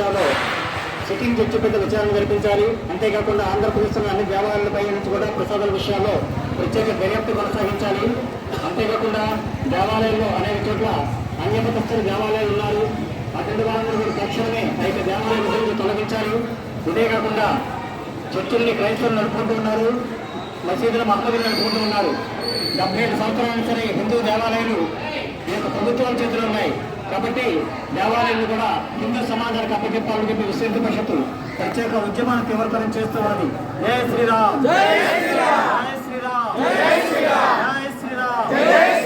విషయాల్లో sitting judge పెద్ద విచారణ జరిపించాలి అంతేకాకుండా ఆంధ్రప్రదేశ్లో అన్ని దేవాలయాలపై నుంచి కూడా ప్రసాదాల విషయాల్లో ప్రత్యేక దర్యాప్తు కొనసాగించాలి. అంతేకాకుండా దేవాలయాల్లో అనేక చోట్ల అన్యపతస్థులు దేవాలయాలు ఉన్నారు. అటువంటి వాళ్ళని కూడా తక్షణమే అనేక దేవాలయం గురించి తొలగించాలి. ఇదే కాకుండా చర్చిల్ని క్రైస్తవులు నడుపుకుంటూ ఉన్నారు. మసీదులు మహమ్మదులు నడుపుకుంటూ ఉన్నారు. డెబ్బై ఏడు సంవత్సరాలు సరే హిందూ దేవాలయాలు ఈ యొక్క ప్రభుత్వాల చేతులు ఉన్నాయి. కాబట్టి దేవాలయాలు కూడా హిందూ సమాజానికి అప్పచెప్పాలని చెప్పి విశ్వ పరిషత్తు ప్రత్యేక ఉద్యమాన్ని తీవ్రతరం చేస్తూ ఉన్నది జై శ్రీరామ్. జై శ్రీరామ్. జై శ్రీరామ్. జై శ్రీరామ్.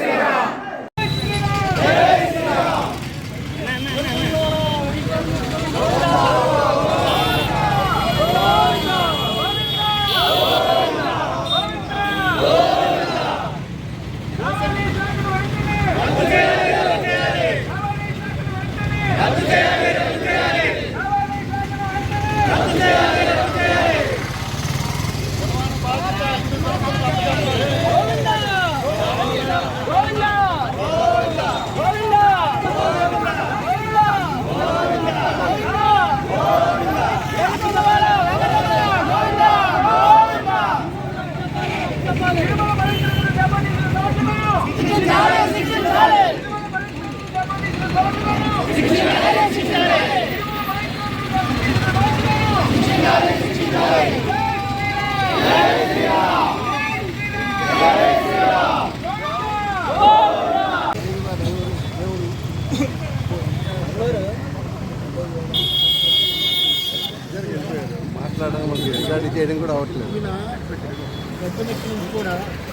మాట్లాడడం మనకి రికార్డు చేయడం కూడా అవ్వట్లేదు.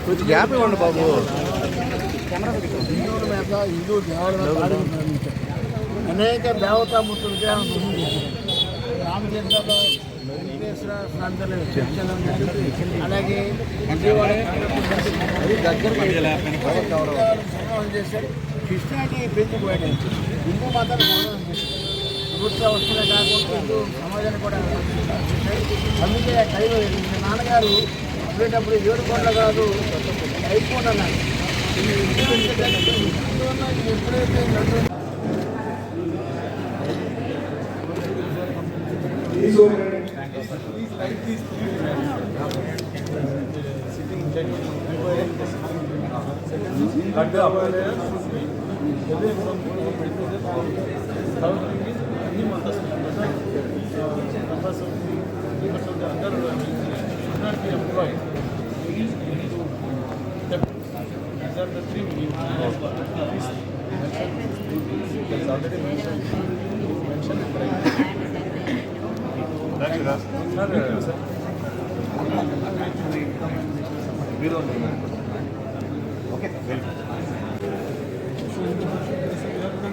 కొంచెం గ్యాప్ ఇవ్వండి బాబు. హిందువుల మీద హిందూ అనేక వెంకటేశ్వర చర్చలు ఉన్నాయి. అలాగే దగ్గర చేశారు. పెంచిపోయాడు హిందూ చేశారు గుర్తు వస్తుందే కాకుండా హిందూ సమాజాన్ని కూడా అందుకే కైలు నాన్నగారు అప్పుడేటప్పుడు ఏడు కోట్ల కాదు అయిపోండి అన్నారు. ఇది అందువల్ల ఇది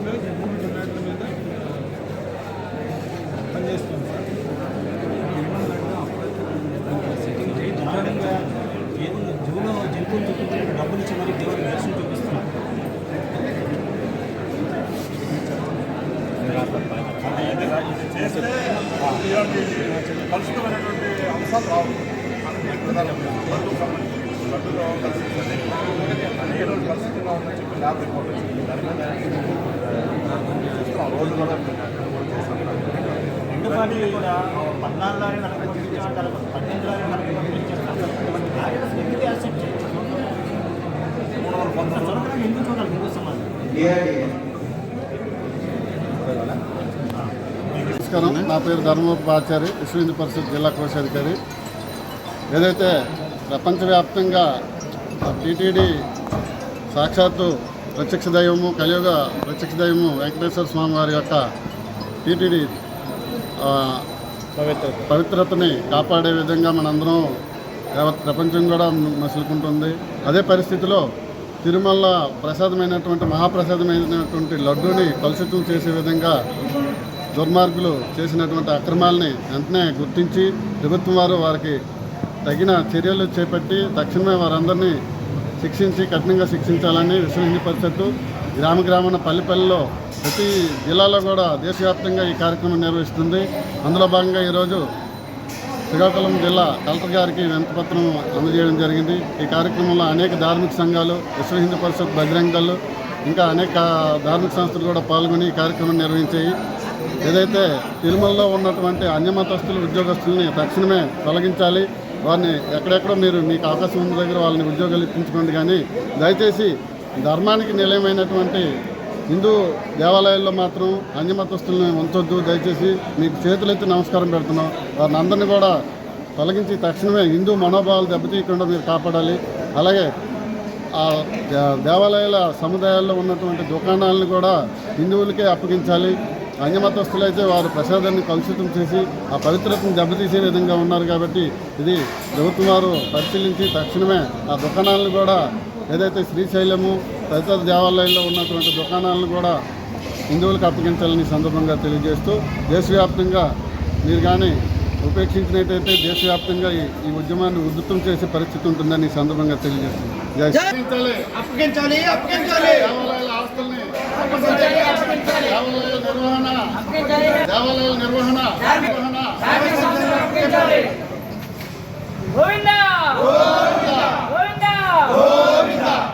ఎప్పుడైతే డబ్బులు ఇచ్చి మరి దేవుడికి దర్శనం చూపిస్తున్నాం కలుషితమైనటువంటి అంశాలు రావు లడ్డులో ఉందని చెప్పి ల్యాబ్ రిపోర్ట్ వచ్చింది దాని మీద రోజు కూడా రెండు పార్టీలు కూడా పద్నాలుగు లారీ నలభై కోట్లు ఇచ్చామంటారు పద్దెనిమిది లారీ నలభై కోట్లు నమస్కారం. నా పేరు ధర్మవరపు ఆచారి విశ్వ హిందూ పరిషత్ జిల్లా కోశాధికారి. ఏదైతే ప్రపంచవ్యాప్తంగా టీటీడీ సాక్షాత్తు ప్రత్యక్ష దైవము కలియుగ ప్రత్యక్ష దైవము వెంకటేశ్వర స్వామి వారి యొక్క టీటీడీ పవిత్రతని కాపాడే విధంగా మనందరం ప్రపంచం కూడా మసులుకుంటుంది. అదే పరిస్థితిలో తిరుమల ప్రసాదమైనటువంటి మహాప్రసాదమైనటువంటి లడ్డూని కలుషితం చేసే విధంగా దుర్మార్గులు చేసినటువంటి అక్రమాలని వెంటనే గుర్తించి ప్రభుత్వం వారు వారికి తగిన చర్యలు చేపట్టి తక్షణమే వారందరినీ శిక్షించి కఠినంగా శిక్షించాలని విశ్వ హిందూ పరిషత్తు గ్రామ గ్రామణ పల్లెపల్లిలో ప్రతి జిల్లాలో కూడా దేశవ్యాప్తంగా ఈ కార్యక్రమం నిర్వహిస్తుంది. అందులో భాగంగా ఈరోజు శ్రీకాకుళం జిల్లా కలెక్టర్ గారికి వినతిపత్రం అందజేయడం జరిగింది. ఈ కార్యక్రమంలో అనేక ధార్మిక సంఘాలు విశ్వ హిందూ పరిషత్ బజరంగాలు ఇంకా అనేక ధార్మిక సంస్థలు కూడా పాల్గొని ఈ కార్యక్రమం నిర్వహించాయి. ఏదైతే తిరుమలలో ఉన్నటువంటి అన్యమతస్తులు ఉద్యోగస్తుల్ని తక్షణమే తొలగించాలి. వారిని ఎక్కడెక్కడో మీరు మీకు అవకాశం ఉన్న దగ్గర వాళ్ళని ఉద్యోగాలు ఇప్పించుకోండి కానీ దయచేసి ధర్మానికి నిలయమైనటువంటి హిందూ దేవాలయాల్లో మాత్రం అన్యమతస్తులను ఉంచొద్దు దయచేసి మీకు చేతులెత్తి నమస్కారం పెడుతున్నాం. వారిని అందరినీ కూడా తొలగించి తక్షణమే హిందూ మనోభావాలు దెబ్బతీయకుండా మీరు కాపాడాలి. అలాగే ఆ దే- దేవాలయాల సముదాయాల్లో ఉన్నటువంటి దుకాణాలను కూడా హిందువులకే అప్పగించాలి. అన్యమతస్తులైతే వారు ప్రసాదాన్ని కలుషితం చేసి ఆ పవిత్రతను దెబ్బతీసే విధంగా ఉన్నారు కాబట్టి ఇది ప్రభుత్వం వారు పరిశీలించి తక్షణమే ఆ దుకాణాలను కూడా ఏదైతే శ్రీశైలము తదితర దేవాలయాల్లో ఉన్నటువంటి దుకాణాలను కూడా హిందువులకు అప్పగించాలని సందర్భంగా తెలియజేస్తూ దేశవ్యాప్తంగా మీరు కానీ ఉపేక్షించినట్టయితే దేశవ్యాప్తంగా ఈ ఉద్యమాన్ని ఉధృతం చేసే పరిస్థితి ఉంటుందని ఈ సందర్భంగా తెలియజేస్తుంది. దేవాలయాల నిర్వహణ నిర్వహణ నిర్వహణ గోవిందా గోవిందా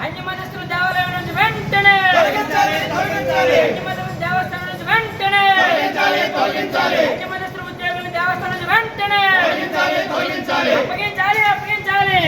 అన్ని మతస్థుల దేవాలయం నుంచి వెంటనే అన్ని మతస్థుల దేవస్థానం నుంచి వెంటనే మతస్థుల ఉద్యోగుల దేవస్థానం వెంటనే అప్పగించాలి అప్పగించాలి